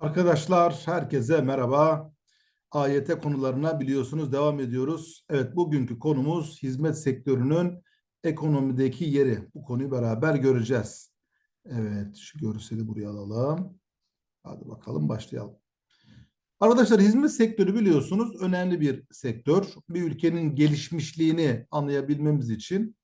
Arkadaşlar herkese merhaba. AYT konularına biliyorsunuz devam ediyoruz. Evet bugünkü konumuz hizmet sektörünün ekonomideki yeri. Bu konuyu beraber göreceğiz. Evet şu görseli buraya alalım. Hadi bakalım başlayalım. Arkadaşlar hizmet sektörü biliyorsunuz önemli bir sektör. Bir ülkenin gelişmişliğini anlayabilmemiz için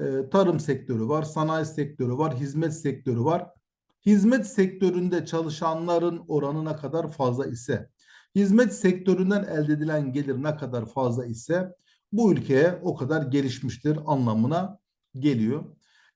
e, tarım sektörü var, sanayi sektörü var, hizmet sektörü var hizmet sektöründe çalışanların oranı ne kadar fazla ise, hizmet sektöründen elde edilen gelir ne kadar fazla ise bu ülkeye o kadar gelişmiştir anlamına geliyor.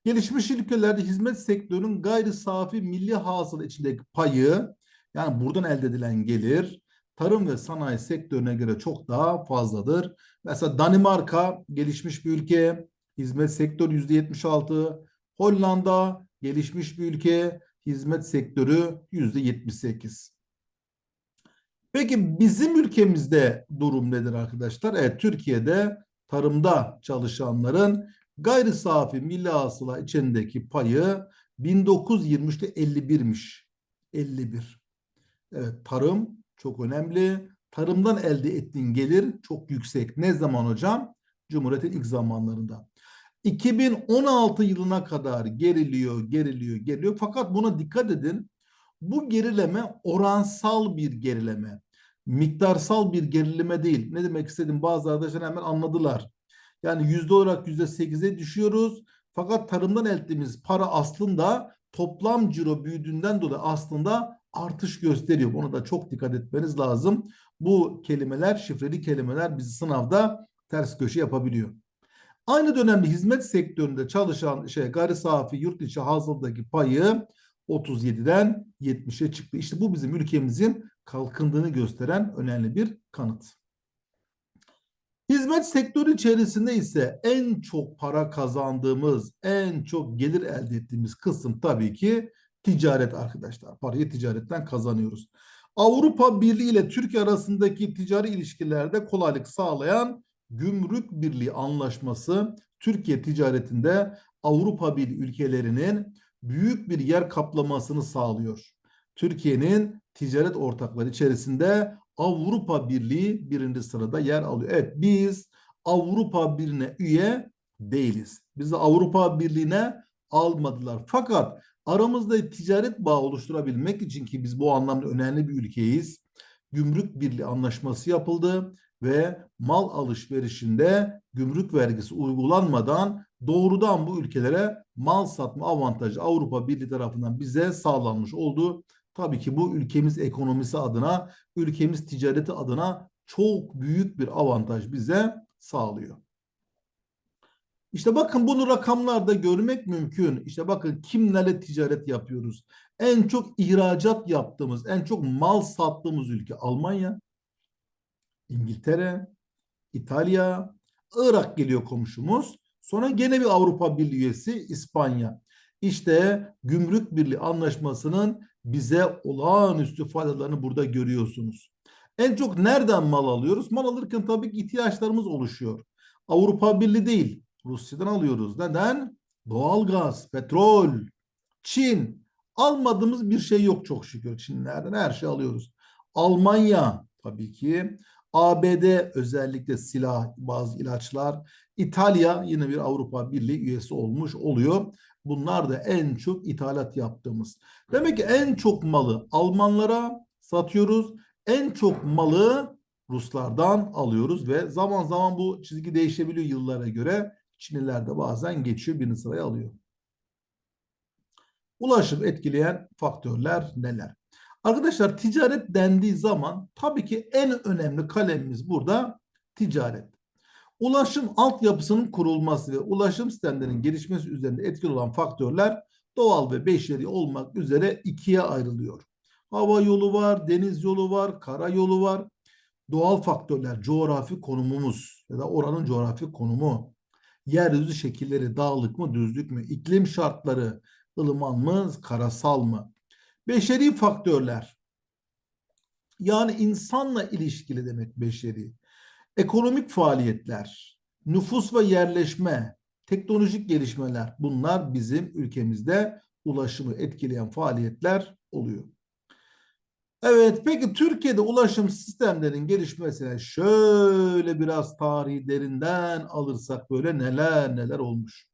Gelişmiş ülkelerde hizmet sektörünün gayri safi milli hasıla içindeki payı yani buradan elde edilen gelir tarım ve sanayi sektörüne göre çok daha fazladır. Mesela Danimarka gelişmiş bir ülke, hizmet sektörü yüzde 76, Hollanda gelişmiş bir ülke, hizmet sektörü yüzde 78. Peki bizim ülkemizde durum nedir arkadaşlar? Evet Türkiye'de tarımda çalışanların gayri safi milli hasıla içindeki payı 1923'te 51'miş. 51. Evet tarım çok önemli. Tarımdan elde ettiğin gelir çok yüksek. Ne zaman hocam? Cumhuriyet'in ilk zamanlarında. 2016 yılına kadar geriliyor, geriliyor, geriliyor. Fakat buna dikkat edin. Bu gerileme oransal bir gerileme. Miktarsal bir gerileme değil. Ne demek istedim? Bazı arkadaşlar hemen anladılar. Yani yüzde olarak yüzde sekize düşüyoruz. Fakat tarımdan elde ettiğimiz para aslında toplam ciro büyüdüğünden dolayı aslında artış gösteriyor. Buna da çok dikkat etmeniz lazım. Bu kelimeler, şifreli kelimeler bizi sınavda ters köşe yapabiliyor. Aynı dönemde hizmet sektöründe çalışan şey gayri safi yurt içi hasıldaki payı 37'den 70'e çıktı. İşte bu bizim ülkemizin kalkındığını gösteren önemli bir kanıt. Hizmet sektörü içerisinde ise en çok para kazandığımız, en çok gelir elde ettiğimiz kısım tabii ki ticaret arkadaşlar. Parayı ticaretten kazanıyoruz. Avrupa Birliği ile Türkiye arasındaki ticari ilişkilerde kolaylık sağlayan Gümrük Birliği Anlaşması Türkiye ticaretinde Avrupa Birliği ülkelerinin büyük bir yer kaplamasını sağlıyor. Türkiye'nin ticaret ortakları içerisinde Avrupa Birliği birinci sırada yer alıyor. Evet biz Avrupa Birliği'ne üye değiliz. Bizi Avrupa Birliği'ne almadılar. Fakat aramızda ticaret bağı oluşturabilmek için ki biz bu anlamda önemli bir ülkeyiz. Gümrük Birliği Anlaşması yapıldı ve mal alışverişinde gümrük vergisi uygulanmadan doğrudan bu ülkelere mal satma avantajı Avrupa Birliği tarafından bize sağlanmış oldu. Tabii ki bu ülkemiz ekonomisi adına, ülkemiz ticareti adına çok büyük bir avantaj bize sağlıyor. İşte bakın bunu rakamlarda görmek mümkün. İşte bakın kimlerle ticaret yapıyoruz. En çok ihracat yaptığımız, en çok mal sattığımız ülke Almanya. İngiltere, İtalya, Irak geliyor komşumuz. Sonra gene bir Avrupa Birliği üyesi İspanya. İşte Gümrük Birliği Anlaşması'nın bize olağanüstü faydalarını burada görüyorsunuz. En çok nereden mal alıyoruz? Mal alırken tabii ki ihtiyaçlarımız oluşuyor. Avrupa Birliği değil, Rusya'dan alıyoruz. Neden? Doğalgaz, petrol, Çin. Almadığımız bir şey yok çok şükür. Çinlerden her şey alıyoruz. Almanya tabii ki. ABD özellikle silah, bazı ilaçlar. İtalya yine bir Avrupa Birliği üyesi olmuş oluyor. Bunlar da en çok ithalat yaptığımız. Demek ki en çok malı Almanlara satıyoruz. En çok malı Ruslardan alıyoruz ve zaman zaman bu çizgi değişebiliyor yıllara göre. Çinliler de bazen geçiyor birinci sıraya alıyor. Ulaşım etkileyen faktörler neler? Arkadaşlar ticaret dendiği zaman tabii ki en önemli kalemimiz burada ticaret. Ulaşım altyapısının kurulması ve ulaşım sistemlerinin gelişmesi üzerinde etkili olan faktörler doğal ve beşeri olmak üzere ikiye ayrılıyor. Hava yolu var, deniz yolu var, kara yolu var. Doğal faktörler, coğrafi konumumuz ya da oranın coğrafi konumu, yeryüzü şekilleri, dağlık mı, düzlük mü, iklim şartları, ılıman mı, karasal mı? Beşeri faktörler. Yani insanla ilişkili demek beşeri. Ekonomik faaliyetler, nüfus ve yerleşme, teknolojik gelişmeler bunlar bizim ülkemizde ulaşımı etkileyen faaliyetler oluyor. Evet, peki Türkiye'de ulaşım sistemlerinin gelişmesine şöyle biraz tarihi derinden alırsak böyle neler neler olmuş.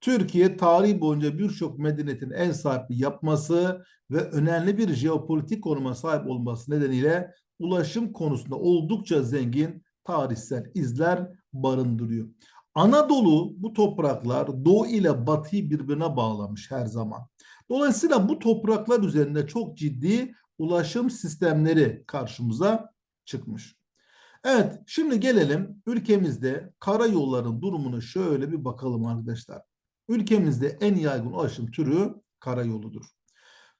Türkiye tarihi boyunca birçok medeniyetin en sahipliği yapması ve önemli bir jeopolitik konuma sahip olması nedeniyle ulaşım konusunda oldukça zengin tarihsel izler barındırıyor. Anadolu bu topraklar doğu ile batıyı birbirine bağlamış her zaman. Dolayısıyla bu topraklar üzerinde çok ciddi ulaşım sistemleri karşımıza çıkmış. Evet, şimdi gelelim ülkemizde karayolların durumunu şöyle bir bakalım arkadaşlar. Ülkemizde en yaygın ulaşım türü karayoludur.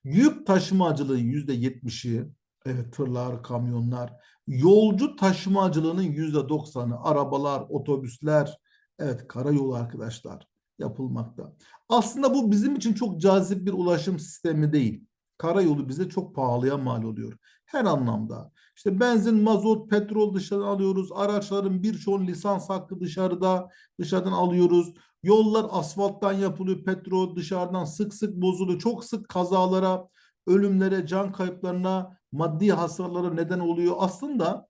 Yük taşımacılığın yüzde yetmişi, evet tırlar, kamyonlar, yolcu taşımacılığının yüzde doksanı, arabalar, otobüsler, evet karayolu arkadaşlar yapılmakta. Aslında bu bizim için çok cazip bir ulaşım sistemi değil. Karayolu bize çok pahalıya mal oluyor. Her anlamda. İşte benzin, mazot, petrol dışarıdan alıyoruz. Araçların birçoğun lisans hakkı dışarıda, dışarıdan alıyoruz. Yollar asfalttan yapılıyor. Petrol dışarıdan sık sık bozuluyor. Çok sık kazalara, ölümlere, can kayıplarına, maddi hasarlara neden oluyor. Aslında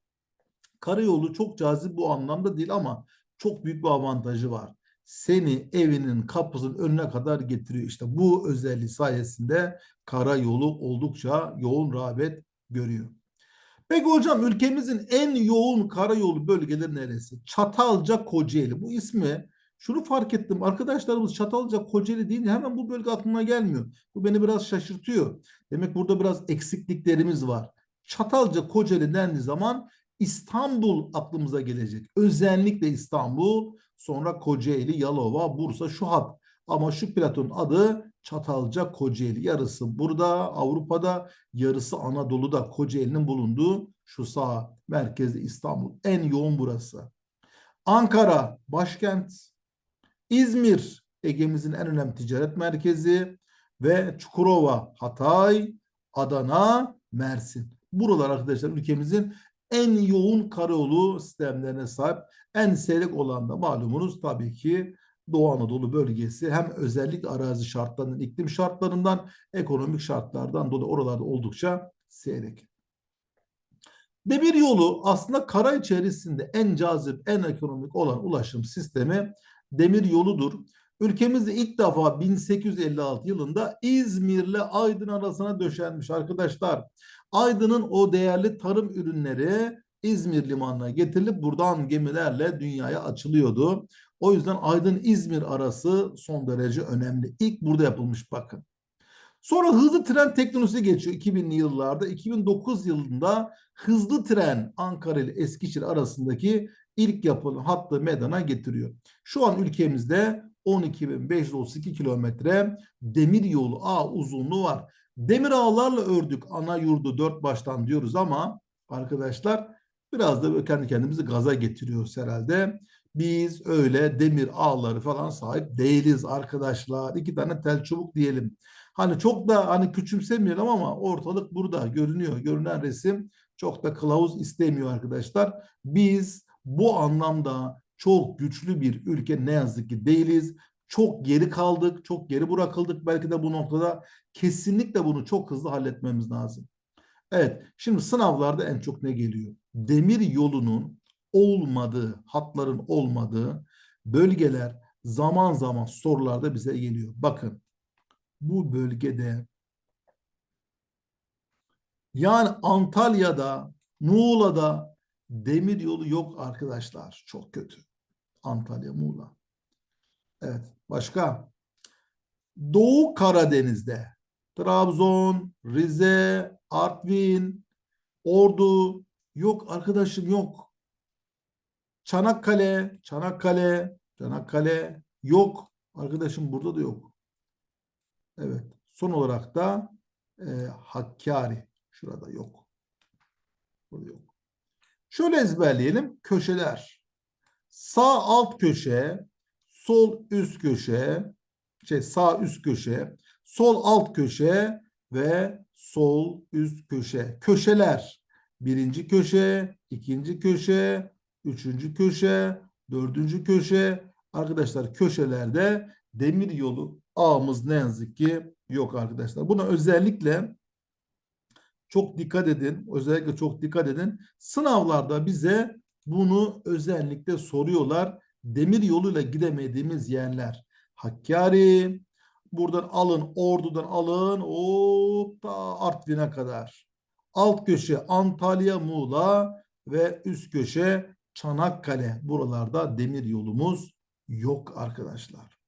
karayolu çok cazip bu anlamda değil ama çok büyük bir avantajı var. Seni evinin kapısının önüne kadar getiriyor. İşte bu özelliği sayesinde karayolu oldukça yoğun rağbet görüyor. Peki hocam ülkemizin en yoğun karayolu bölgeleri neresi? Çatalca Kocaeli. Bu ismi şunu fark ettim. Arkadaşlarımız Çatalca Kocaeli deyince hemen bu bölge aklıma gelmiyor. Bu beni biraz şaşırtıyor. Demek burada biraz eksikliklerimiz var. Çatalca Kocaeli dendiği zaman İstanbul aklımıza gelecek. Özellikle İstanbul, sonra Kocaeli, Yalova, Bursa şu hat. Ama şu platonun adı Çatalca Kocaeli. Yarısı burada Avrupa'da, yarısı Anadolu'da Kocaeli'nin bulunduğu şu sağ merkezde İstanbul. En yoğun burası. Ankara başkent. İzmir Ege'mizin en önemli ticaret merkezi ve Çukurova, Hatay, Adana, Mersin. Buralar arkadaşlar ülkemizin en yoğun karayolu sistemlerine sahip en seyrek olan da malumunuz tabii ki Doğu Anadolu bölgesi hem özellik arazi şartlarından, iklim şartlarından, ekonomik şartlardan dolayı oralarda oldukça seyrek. Demir yolu aslında kara içerisinde en cazip, en ekonomik olan ulaşım sistemi demir yoludur. Ülkemizde ilk defa 1856 yılında İzmir ile Aydın arasına döşenmiş arkadaşlar. Aydın'ın o değerli tarım ürünleri İzmir limanına getirilip buradan gemilerle dünyaya açılıyordu. O yüzden Aydın-İzmir arası son derece önemli. İlk burada yapılmış bakın. Sonra hızlı tren teknolojisi geçiyor 2000'li yıllarda. 2009 yılında hızlı tren Ankara ile Eskişehir arasındaki ilk yapılan hattı meydana getiriyor. Şu an ülkemizde 12.532 kilometre demir yolu ağ uzunluğu var. Demir ağlarla ördük ana yurdu dört baştan diyoruz ama arkadaşlar biraz da kendi kendimizi gaza getiriyoruz herhalde. Biz öyle demir ağları falan sahip değiliz arkadaşlar. İki tane tel çubuk diyelim. Hani çok da hani küçümsemeyelim ama ortalık burada görünüyor. Görünen resim çok da kılavuz istemiyor arkadaşlar. Biz bu anlamda çok güçlü bir ülke ne yazık ki değiliz. Çok geri kaldık, çok geri bırakıldık belki de bu noktada. Kesinlikle bunu çok hızlı halletmemiz lazım. Evet, şimdi sınavlarda en çok ne geliyor? Demir yolunun olmadığı, hatların olmadığı bölgeler zaman zaman sorularda bize geliyor. Bakın, bu bölgede yani Antalya'da, Muğla'da demir yolu yok arkadaşlar. Çok kötü. Antalya, Muğla. Evet. Başka? Doğu Karadeniz'de Trabzon, Rize, Artvin, Ordu yok arkadaşım yok. Çanakkale, Çanakkale, Çanakkale yok. Arkadaşım burada da yok. Evet. Son olarak da e, Hakkari. Şurada yok. Burada yok. Şöyle ezberleyelim. Köşeler. Sağ alt köşe, sol üst köşe, şey sağ üst köşe, sol alt köşe ve sol üst köşe. Köşeler. Birinci köşe, ikinci köşe, üçüncü köşe, dördüncü köşe. Arkadaşlar köşelerde demir yolu ağımız ne yazık ki yok arkadaşlar. Buna özellikle çok dikkat edin. Özellikle çok dikkat edin. Sınavlarda bize bunu özellikle soruyorlar. Demir yoluyla gidemediğimiz yerler. Hakkari, buradan alın, Ordu'dan alın, hop da Artvin'e kadar. Alt köşe Antalya, Muğla ve üst köşe Çanakkale. Buralarda demir yolumuz yok arkadaşlar.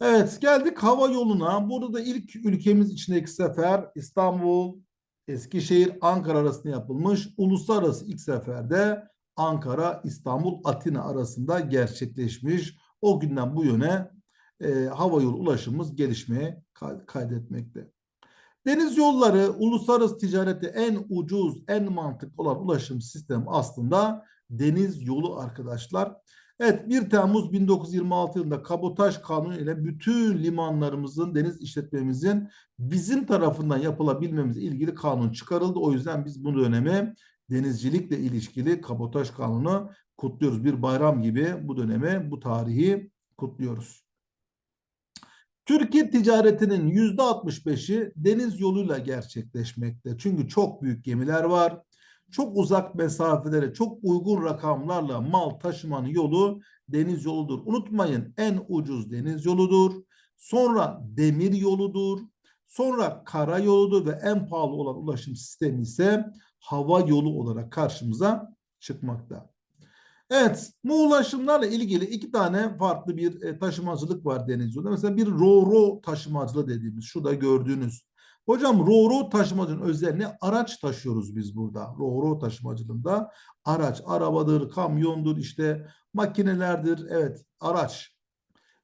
Evet geldik hava yoluna. Burada da ilk ülkemiz içindeki sefer İstanbul, Eskişehir, Ankara arasında yapılmış. Uluslararası ilk seferde Ankara, İstanbul, Atina arasında gerçekleşmiş. O günden bu yöne e, hava yolu ulaşımımız gelişmeye kaydetmekte. Deniz yolları uluslararası ticarette en ucuz, en mantıklı olan ulaşım sistemi aslında deniz yolu arkadaşlar. Evet 1 Temmuz 1926 yılında kabotaj kanunu ile bütün limanlarımızın, deniz işletmemizin bizim tarafından yapılabilmemiz ilgili kanun çıkarıldı. O yüzden biz bu dönemi denizcilikle ilişkili kabotaj kanunu kutluyoruz. Bir bayram gibi bu dönemi, bu tarihi kutluyoruz. Türkiye ticaretinin yüzde 65'i deniz yoluyla gerçekleşmekte. Çünkü çok büyük gemiler var. Çok uzak mesafelere çok uygun rakamlarla mal taşımanın yolu deniz yoludur. Unutmayın en ucuz deniz yoludur. Sonra demir yoludur. Sonra kara yoludur ve en pahalı olan ulaşım sistemi ise hava yolu olarak karşımıza çıkmakta. Evet, bu ulaşımlarla ilgili iki tane farklı bir e, taşımacılık var deniz yolunda. Mesela bir ro-ro taşımacılığı dediğimiz, şurada gördüğünüz. Hocam ro-ro taşımacının özelliği araç taşıyoruz biz burada. Ro-ro taşımacılığında araç, arabadır, kamyondur, işte makinelerdir, evet araç.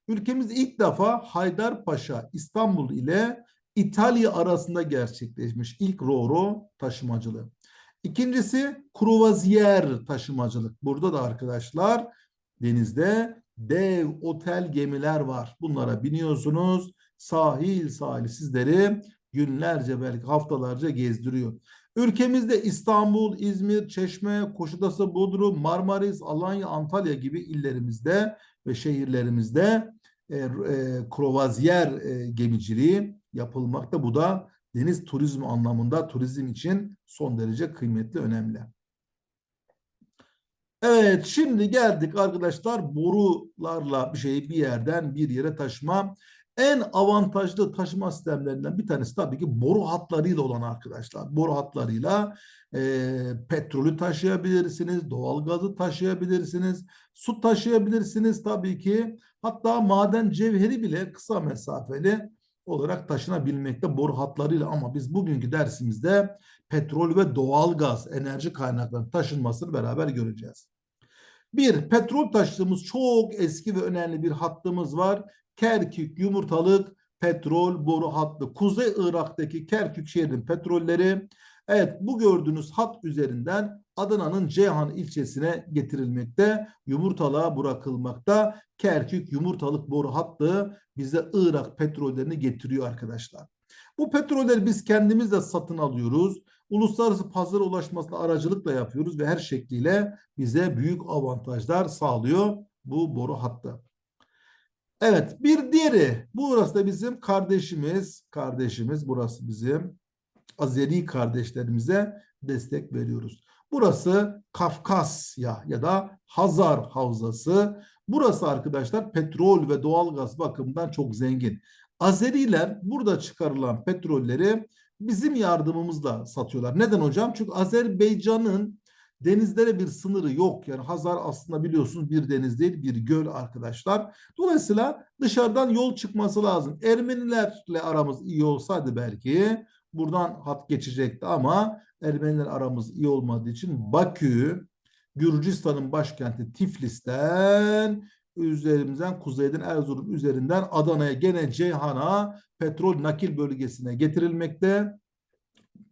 Ülkemiz ilk defa Haydarpaşa, İstanbul ile İtalya arasında gerçekleşmiş ilk ro-ro taşımacılığı. İkincisi kruvaziyer taşımacılık. Burada da arkadaşlar denizde dev otel gemiler var. Bunlara biniyorsunuz. Sahil sahil sizleri günlerce belki haftalarca gezdiriyor. Ülkemizde İstanbul, İzmir, Çeşme, Koşudası, Bodrum, Marmaris, Alanya, Antalya gibi illerimizde ve şehirlerimizde e, e, kruvaziyer e, gemiciliği yapılmakta. Bu da deniz turizmi anlamında turizm için son derece kıymetli, önemli. Evet, şimdi geldik arkadaşlar borularla bir şeyi bir yerden bir yere taşıma. En avantajlı taşıma sistemlerinden bir tanesi tabii ki boru hatlarıyla olan arkadaşlar. Boru hatlarıyla e, petrolü taşıyabilirsiniz, doğalgazı taşıyabilirsiniz, su taşıyabilirsiniz tabii ki. Hatta maden cevheri bile kısa mesafeli olarak taşınabilmekte boru hatlarıyla ama biz bugünkü dersimizde petrol ve doğalgaz enerji kaynaklarının taşınmasını beraber göreceğiz. Bir, petrol taşıdığımız çok eski ve önemli bir hattımız var. Kerkük Yumurtalık petrol boru hattı. Kuzey Irak'taki Kerkük şehrinin petrolleri Evet bu gördüğünüz hat üzerinden Adana'nın Ceyhan ilçesine getirilmekte, yumurtalığa bırakılmakta. Kerkük yumurtalık boru hattı bize Irak petrollerini getiriyor arkadaşlar. Bu petrolleri biz kendimiz de satın alıyoruz. Uluslararası pazara ulaşmasına aracılıkla yapıyoruz ve her şekliyle bize büyük avantajlar sağlıyor bu boru hattı. Evet bir diğeri burası da bizim kardeşimiz kardeşimiz burası bizim Azeri kardeşlerimize destek veriyoruz. Burası Kafkasya ya da Hazar Havzası. Burası arkadaşlar petrol ve doğalgaz bakımından çok zengin. Azeriler burada çıkarılan petrolleri bizim yardımımızla satıyorlar. Neden hocam? Çünkü Azerbaycan'ın denizlere bir sınırı yok. Yani Hazar aslında biliyorsunuz bir deniz değil bir göl arkadaşlar. Dolayısıyla dışarıdan yol çıkması lazım. Ermenilerle aramız iyi olsaydı belki buradan hat geçecekti ama Ermeniler aramız iyi olmadığı için Bakü, Gürcistan'ın başkenti Tiflis'ten üzerimizden kuzeyden Erzurum üzerinden Adana'ya gene Ceyhan'a petrol nakil bölgesine getirilmekte.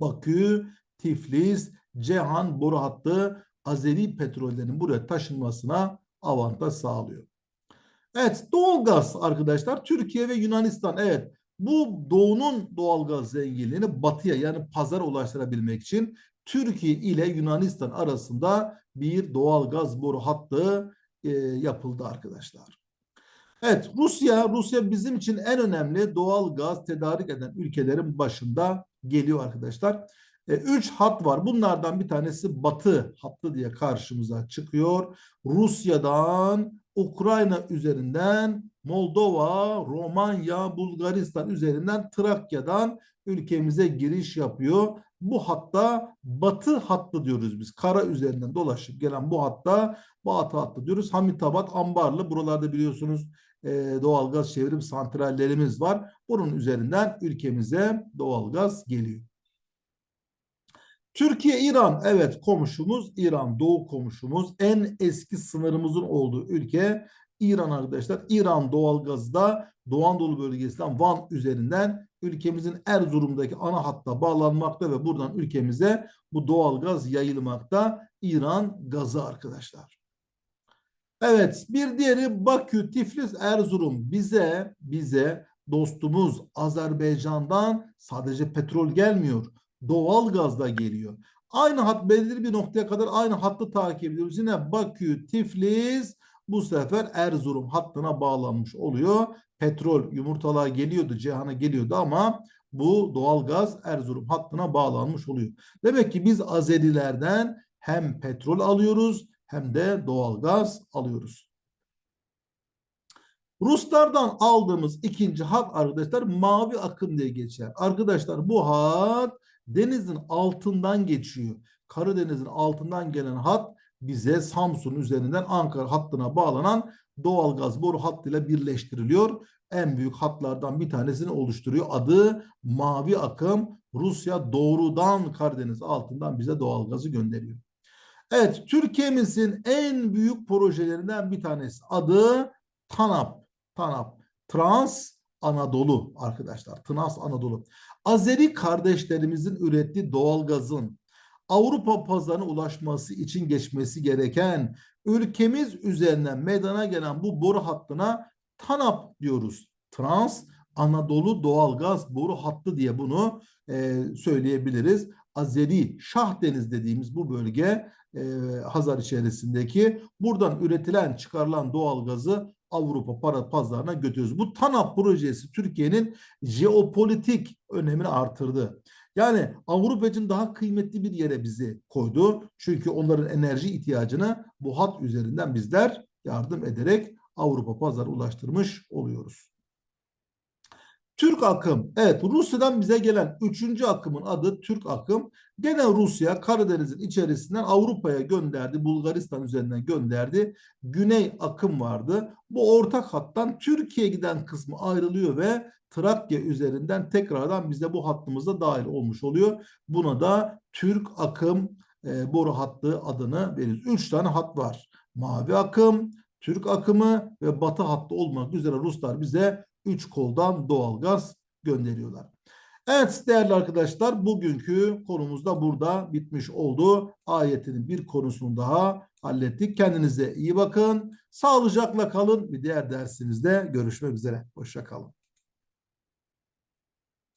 Bakü, Tiflis, Ceyhan boru hattı Azeri petrollerinin buraya taşınmasına avantaj sağlıyor. Evet doğalgaz arkadaşlar Türkiye ve Yunanistan evet bu doğunun doğalgaz zenginliğini batıya yani pazara ulaştırabilmek için Türkiye ile Yunanistan arasında bir doğalgaz boru hattı e, yapıldı arkadaşlar. Evet, Rusya, Rusya bizim için en önemli doğal gaz tedarik eden ülkelerin başında geliyor arkadaşlar. E, üç hat var. Bunlardan bir tanesi Batı hattı diye karşımıza çıkıyor. Rusya'dan Ukrayna üzerinden Moldova, Romanya, Bulgaristan üzerinden Trakya'dan ülkemize giriş yapıyor. Bu hatta batı hattı diyoruz biz. Kara üzerinden dolaşıp gelen bu hatta batı hattı diyoruz. Hamitabat, Ambarlı buralarda biliyorsunuz e, doğalgaz çevrim santrallerimiz var. Bunun üzerinden ülkemize doğalgaz geliyor. Türkiye, İran evet komşumuz, İran doğu komşumuz. En eski sınırımızın olduğu ülke İran arkadaşlar. İran doğalgazı da Doğu Anadolu bölgesinden Van üzerinden ülkemizin Erzurum'daki ana hatta bağlanmakta ve buradan ülkemize bu doğalgaz yayılmakta. İran gazı arkadaşlar. Evet bir diğeri Bakü, Tiflis, Erzurum bize bize dostumuz Azerbaycan'dan sadece petrol gelmiyor. Doğal gaz da geliyor. Aynı hat belirli bir noktaya kadar aynı hattı takip ediyoruz. Yine Bakü, Tiflis bu sefer Erzurum hattına bağlanmış oluyor. Petrol yumurtalığa geliyordu, Cihan'a geliyordu ama bu doğalgaz Erzurum hattına bağlanmış oluyor. Demek ki biz Azerilerden hem petrol alıyoruz hem de doğalgaz alıyoruz. Ruslardan aldığımız ikinci hat arkadaşlar mavi akım diye geçer. Arkadaşlar bu hat denizin altından geçiyor. Karadeniz'in altından gelen hat bize Samsun üzerinden Ankara hattına bağlanan doğalgaz boru hattıyla birleştiriliyor. En büyük hatlardan bir tanesini oluşturuyor. Adı mavi akım. Rusya doğrudan Karadeniz altından bize doğalgazı gönderiyor. Evet, Türkiye'mizin en büyük projelerinden bir tanesi. Adı TANAP. TANAP. Trans Anadolu arkadaşlar. Trans Anadolu. Azeri kardeşlerimizin ürettiği doğalgazın Avrupa pazarına ulaşması için geçmesi gereken ülkemiz üzerinden meydana gelen bu boru hattına TANAP diyoruz. Trans Anadolu Doğalgaz Boru Hattı diye bunu e, söyleyebiliriz. Azeri Şahdeniz dediğimiz bu bölge e, Hazar içerisindeki buradan üretilen çıkarılan doğalgazı Avrupa para pazarına götürüyoruz. Bu TANAP projesi Türkiye'nin jeopolitik önemini artırdı. Yani Avrupa için daha kıymetli bir yere bizi koydu. Çünkü onların enerji ihtiyacını bu hat üzerinden bizler yardım ederek Avrupa pazarı ulaştırmış oluyoruz. Türk akım. Evet Rusya'dan bize gelen üçüncü akımın adı Türk akım. Gene Rusya Karadeniz'in içerisinden Avrupa'ya gönderdi. Bulgaristan üzerinden gönderdi. Güney akım vardı. Bu ortak hattan Türkiye'ye giden kısmı ayrılıyor ve Trakya üzerinden tekrardan bize bu hattımıza dahil olmuş oluyor. Buna da Türk akım e, boru hattı adını veriyoruz. Üç tane hat var. Mavi akım, Türk akımı ve Batı hattı olmak üzere Ruslar bize üç koldan doğalgaz gönderiyorlar. Evet değerli arkadaşlar bugünkü konumuz da burada bitmiş oldu. Ayetinin bir konusunu daha hallettik. Kendinize iyi bakın. Sağlıcakla kalın. Bir diğer dersimizde görüşmek üzere. Hoşça kalın.